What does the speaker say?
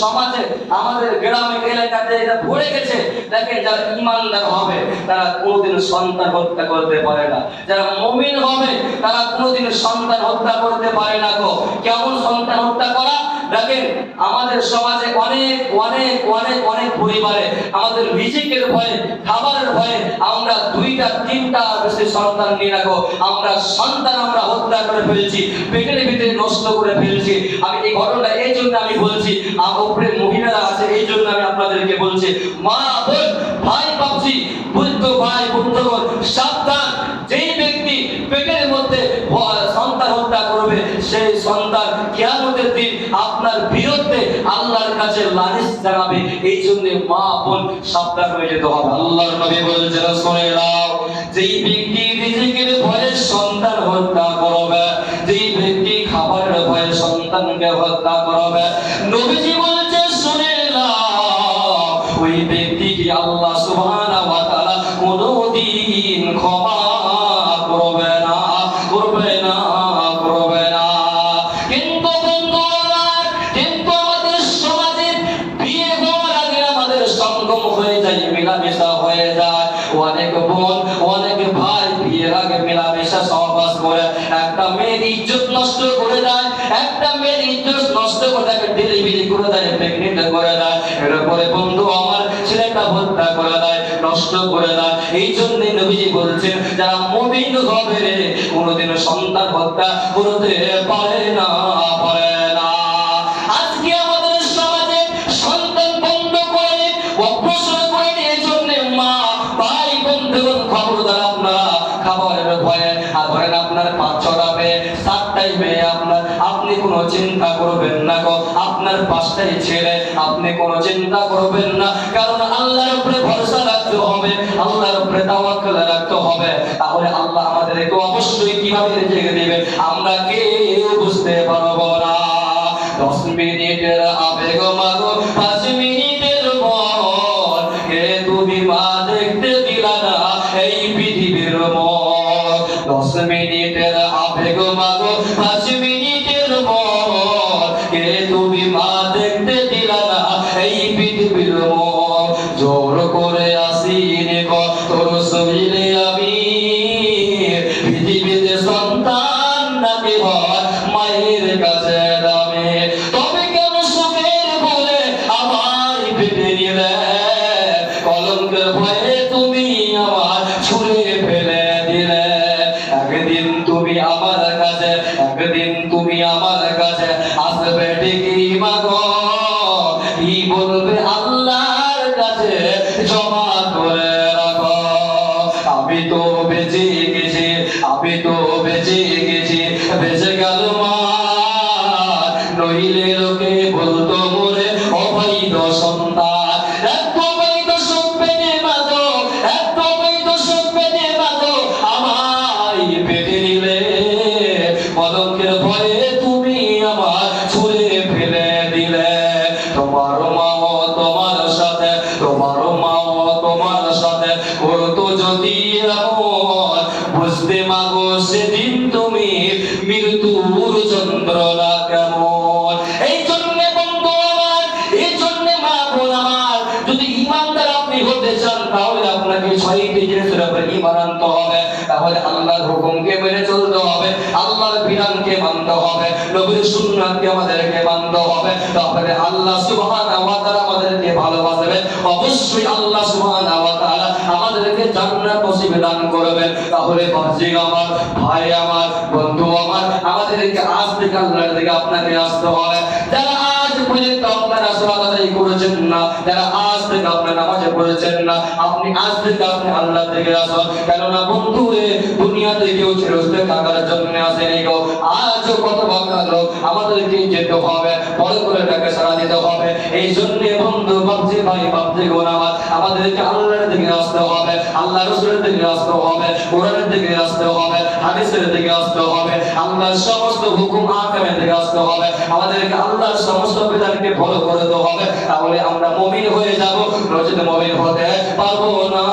সমাজে, আমাদের গ্রামে এলাকাতে এটা ভরে গেছে। দেখে যারা ইমানদার হবে, তারা কোনোদিন সন্তান হত্যা করতে পারে না। যারা মমিন হবে, তারা কোনোদিন সন্তান হত্যা করতে পারে না গো। কেমন সন্তান হত্যা করা? দেখেন, আমাদের সমাজে অনেক অনেক অনেক অনেক পরিবারে আমাদের রিজিকের ভয়ে, খাবারের ভয়ে আমরা দুইটা, তিনটা বেশি সন্তান নিয়ে রাখো আমরা সন্তান আমরা হত্যা করে ফেলেছি, পেটের ভিতরে নষ্ট করে ফেলেছি। আমি এই ঘটনা জন্য আমি বলছি আমার উপরে মহিলারা আছে, এই জন্য আমি আপনাদেরকে বলছি, মা, বোন, ভাই বাপজি বুদ্ধ ভাই বন্ধুগণ সাবধান, যেই ব্যক্তি পেটের মধ্যে সন্তান হত্যা করবে, সেই সন্তান কিয়ামতের দিন আপনার বিরুদ্ধে আল্লাহর কাছে লালিশ জানাবে, এই জন্য মা, বোন, সাবধান হয়ে যেতে হবে। আল্লাহর নবী বলছেন, শুনে নাও। যেই ব্যক্তি রিজিকের ভয়ে সন্তান হত্যা করবে, যেই ব্যক্তি খাবারের ভয়ে সন্তানকে হত্যা করবে, নবীজি বলছে, শুনে না ওই ব্যক্তিকে আল্লাহ সুবহানাহু ওয়া তাআলা কোনোদিন ক্ষমা করে দেয় এই জন্য নবীজি বলছেন, যারা মুমিন হবে কোনোদিন সন্তান হত্যা করতে পারে না পারে না। আজকে আমাদের সন্তান করে এই জন্য মা, ভাই আপনার পাঁচ ছটা মেয়ে সাতটাই মেয়ে আপনার, আপনি কোনো চিন্তা করবেন না গো। আপনার পাঁচটাই ছেলে, আপনি কোনো চিন্তা করবেন না। কারণ আল্লাহর উপরে ভরসা রাখতে হবে, আল্লাহর উপরে তাওয়াক্কুল রাখতে হবে। তাহলে আল্লাহ আমাদেরকে অবশ্যই কীভাবে রেখে দেবে, আমরা কেউ বুঝতে পারব না। দশ মিনিটের আবেগ মাগো, পাঁচ মিনিটের মন, কে তুমি মা দেখতে দিলা না এই পৃথিবীর মন? দশ মিনিটের একদিন তুমি আমার কাছে আসবে ঠিকই, মাগো। কি বলবে আল্লাহর কাছে? জমা করে রাখো। আমি তো বেঁচে গেছি, আমি তো বেঁচে গেছি, বেঁচে গেল মা। নইলে লোকে বলতো, মোরে অবৈধ সন্তান পদকের ভয়ে তুমি আমার ছুঁড়ে ফেলে দিলে। তোমার মাও তোমার সাথে, তোমার মাও তোমার সাথে করতো যদি বুঝতে মাগো, সেদিন তুমি মৃত্যুর যন্ত্রণা উপরে ইমান আনতে হবে। তাহলে আল্লাহর হুকুমকে মেনে চলতে হবে। আল্লাহর বিধানকে মানতে হবে। নবীর সুন্নাতকে আমাদেরকে মানতে হবে। তাহলে আল্লাহ ওয়া তাআলা আমাদেরকে ভালোবাসবে। অবশ্যই আল্লাহ ওয়া তাআলা আমাদেরকে জান্নাত নসিবে দান করবে। তাহলে আমার, ভাই আমার, বন্ধু আমার, আমাদেরকে আজ থেকে আল্লাহর দিকে আপনাকে আসতে হবে। যারা পর্যন্ত আপনারা করেছেন না। যারা আজ থেকে আপনি নামাজে পড়েছেন না, আপনি আজ থেকে আপনি আল্লাহ থেকে কেননা বন্ধু দুনিয়াতে কেউ থাকার জন্য আসেনি গো। আজ কত লোক আমাদেরকে যেতে হবে, বড় করে সারা দিতে হবে। এই জন্য বন্ধু বাপজি ভাই আমার আমাদেরকে আল্লাহর দিকে আসতে হবে, আল্লাহ রসুলের দিকে আসতে হবে, কোরআনের দিকে আসতে হবে। হাদিসের দিকে আসতে হবে, আল্লাহর সমস্ত হুকুম আকামের দিকে আসতে হবে, আমাদেরকে আল্লাহর সমস্ত বিধানকে ফলো করতে হবে, তাহলে আমরা মমিন হয়ে যাব। রচিত মমিন হতে পারব না।